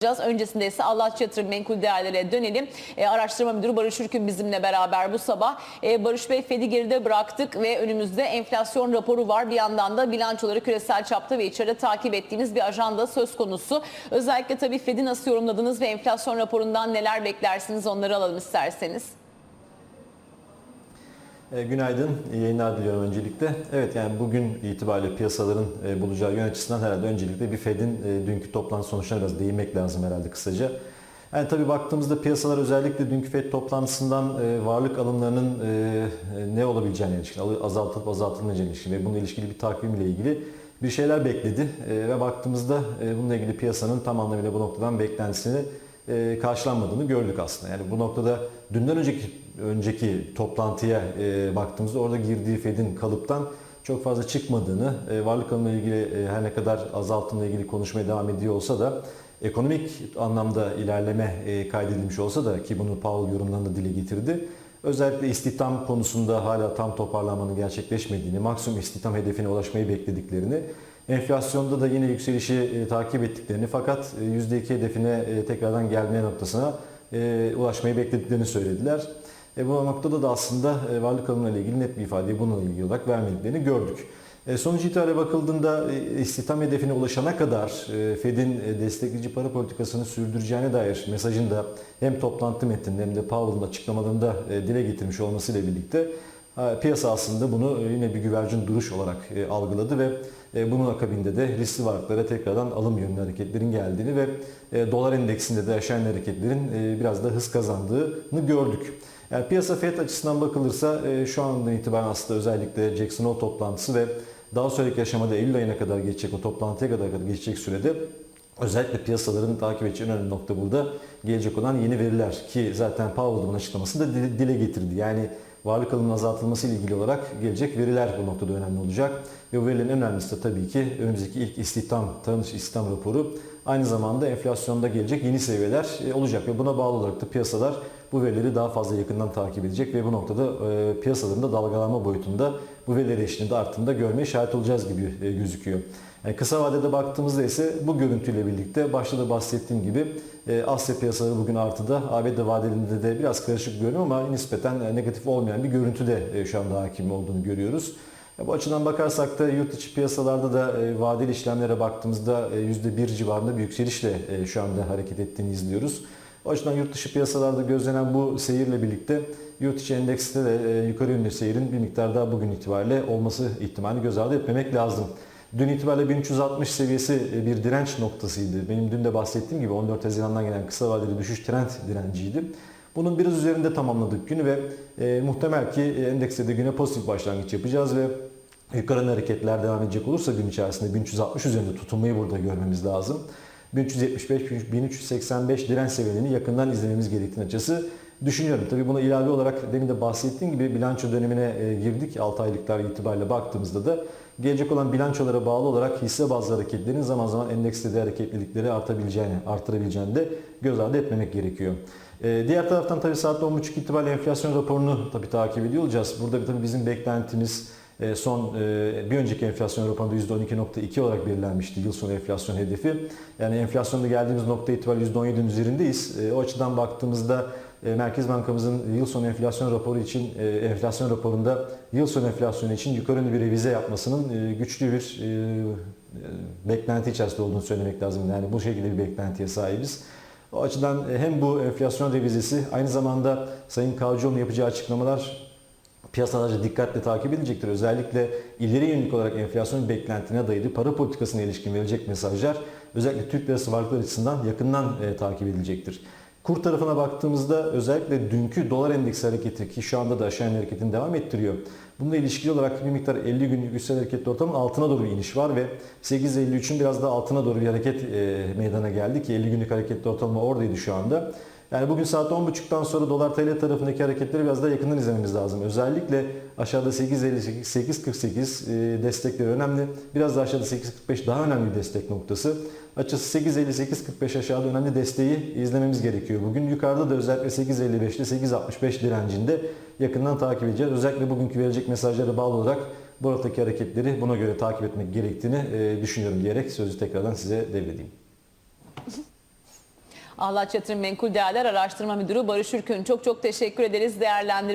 Öncesinde ise Allahçı Yatırım Menkul Değerlere dönelim. E, araştırma Müdürü Barış Ürkün bizimle beraber bu sabah. E, Barış Bey Fed'i geride bıraktık ve önümüzde enflasyon raporu var. Bir yandan da bilançoları küresel çapta ve içeride takip ettiğiniz bir ajanda söz konusu. Özellikle tabii Fed'i nasıl yorumladınız ve enflasyon raporundan neler beklersiniz onları alalım isterseniz. E, Günaydın, iyi yayınlar diliyorum öncelikle. Evet yani bugün itibariyle piyasaların e, bulacağı yön açısından herhalde öncelikle bir Fed'in e, dünkü toplantı sonuçlarına biraz değinmek lazım herhalde kısaca. Yani tabii baktığımızda piyasalar özellikle dünkü Fed toplantısından varlık alımlarının ne olabileceğine ilişkin, azaltılıp azaltılmayacağına ilişkin ve bununla ilişkili bir takvimle ilgili bir şeyler bekledi. Ve baktığımızda bununla ilgili piyasanın tam anlamıyla bu noktadan beklentisini e, karşılanmadığını gördük aslında. Yani bu noktada dünden önceki önceki toplantıya e, baktığımızda orada girdiği Fed'in kalıptan çok fazla çıkmadığını, e, varlık alımla ilgili e, her ne kadar azaltımla ilgili konuşmaya devam ediyor olsa da ekonomik anlamda ilerleme e, kaydedilmiş olsa da ki bunu Powell yorumlarında dile getirdi. Özellikle istihdam konusunda hala tam toparlanmanın gerçekleşmediğini, maksimum istihdam hedefine ulaşmayı beklediklerini Enflasyonda da yine yükselişi e, takip ettiklerini fakat e, %2 hedefine e, tekrardan gelmeye noktasına e, ulaşmayı beklediklerini söylediler. E, bu noktada da aslında e, varlık alımıyla ilgili net bir ifadeyi bununla ilgili olarak vermediklerini gördük. E, sonuç itibariyle bakıldığında e, istihdam hedefine ulaşana kadar e, Fed'in e, destekleyici para politikasını sürdüreceğine dair mesajını da hem toplantı metninde hem de Powell'ın açıklamalarında e, dile getirmiş olmasıyla birlikte e, piyasa aslında bunu e, yine bir güvercin duruş olarak e, algıladı ve e, bunun akabinde de riskli varlıklara tekrardan alım yönlü hareketlerin geldiğini ve dolar endeksinde de aşağı hareketlerin biraz da hız kazandığını gördük. Yani piyasa fiyat açısından bakılırsa şu andan itibaren aslında özellikle Jackson Hole toplantısı ve daha sonraki aşamada Eylül ayına kadar geçecek o toplantıya kadar geçecek sürede Özellikle piyasaların takip edeceği en önemli nokta burada gelecek olan yeni veriler ki zaten Powell bunun açıklamasında dile getirdi. Yani varlık alımının azaltılması ile ilgili olarak gelecek veriler bu noktada önemli olacak. Ve bu verilerin önemlisi de tabii ki önümüzdeki ilk istihdam, tanış istihdam raporu aynı zamanda enflasyonda gelecek yeni seviyeler e, olacak ve buna bağlı olarak da piyasalar bu verileri daha fazla yakından takip edecek ve bu noktada e, piyasaların da dalgalanma boyutunda bu verileri eşliğinde arttığında görmeye şahit olacağız gibi e, gözüküyor. Yani kısa vadede baktığımızda ise bu görüntüyle birlikte başta da bahsettiğim gibi e, Asya piyasaları bugün artıda. ABD vadelerinde de biraz karışık görünüyor ama nispeten e, negatif olmayan bir görüntü de e, şu anda hakim olduğunu görüyoruz. Bu açıdan bakarsak da yurt içi piyasalarda da vadeli işlemlere baktığımızda %1 civarında bir yükselişle şu anda hareket ettiğini izliyoruz. O açıdan yurt dışı piyasalarda gözlenen bu seyirle birlikte yurt içi endekste de yukarı yönlü seyirin bir miktar daha bugün itibariyle olması ihtimali göz ardı etmemek lazım. Dün itibariyle 1360 seviyesi bir direnç noktasıydı. Benim dün de bahsettiğim gibi 14 Haziran'dan gelen kısa vadeli düşüş trend direnciydi. Bunun biraz üzerinde tamamladık günü ve e, muhtemel ki endekste de güne pozitif başlangıç yapacağız ve yukarı hareketler devam edecek olursa gün içerisinde 1360 üzerinde tutunmayı burada görmemiz lazım. 1375-1385 direnç seviyelerini yakından izlememiz gerektiğini açısı düşünüyorum. Tabii buna ilave olarak demin de bahsettiğim gibi bilanço dönemine e, girdik. 6 aylıklar itibariyle baktığımızda da gelecek olan bilançolara bağlı olarak hisse bazlı hareketlerin zaman zaman endekste hareketlilikleri artabileceğini, artırabileceğini de göz ardı etmemek gerekiyor. Ee, diğer taraftan tabii saat 10.30 itibariyle enflasyon raporunu tabii takip ediyor olacağız. Burada tabii bizim beklentimiz e, son e, bir önceki enflasyon raporunda %12.2 olarak belirlenmişti yıl sonu enflasyon hedefi. Yani enflasyonda geldiğimiz nokta itibariyle %17'nin üzerindeyiz. E, o açıdan baktığımızda Merkez Bankamızın yıl sonu enflasyon raporu için enflasyon raporunda yıl sonu enflasyonu için yukarı bir revize yapmasının güçlü bir beklenti içerisinde olduğunu söylemek lazım. Yani bu şekilde bir beklentiye sahibiz. O açıdan hem bu enflasyon revizesi aynı zamanda Sayın Kavcıoğlu'nun yapacağı açıklamalar piyasalarca dikkatle takip edilecektir. Özellikle ileri yönelik olarak enflasyon beklentine dayalı para politikasına ilişkin verecek mesajlar özellikle Türk lirası varlıklar açısından yakından e, takip edilecektir. Kur tarafına baktığımızda özellikle dünkü dolar endeksi hareketi ki şu anda da aşağı hareketini devam ettiriyor. Bununla ilişkili olarak bir miktar 50 günlük üstel hareketli ortamın altına doğru bir iniş var ve 8.53'ün biraz daha altına doğru bir hareket e, meydana geldi ki 50 günlük hareketli ortalama oradaydı şu anda. Yani bugün saat 10.30'dan sonra dolar TL tarafındaki hareketleri biraz daha yakından izlememiz lazım. Özellikle aşağıda 8.58, 8.48 e, destekleri önemli. Biraz daha aşağıda 8.45 daha önemli destek noktası. Açısı 8.50-8.45 aşağıda önemli desteği izlememiz gerekiyor. Bugün yukarıda da özellikle 8.55'te 8.65 direncinde yakından takip edeceğiz. Özellikle bugünkü verecek mesajlara bağlı olarak buradaki hareketleri buna göre takip etmek gerektiğini e, düşünüyorum diyerek sözü tekrardan size devredeyim. Ahlat Yatırım Menkul Değerler Araştırma Müdürü Barış Ürkün. Çok çok teşekkür ederiz değerlendirme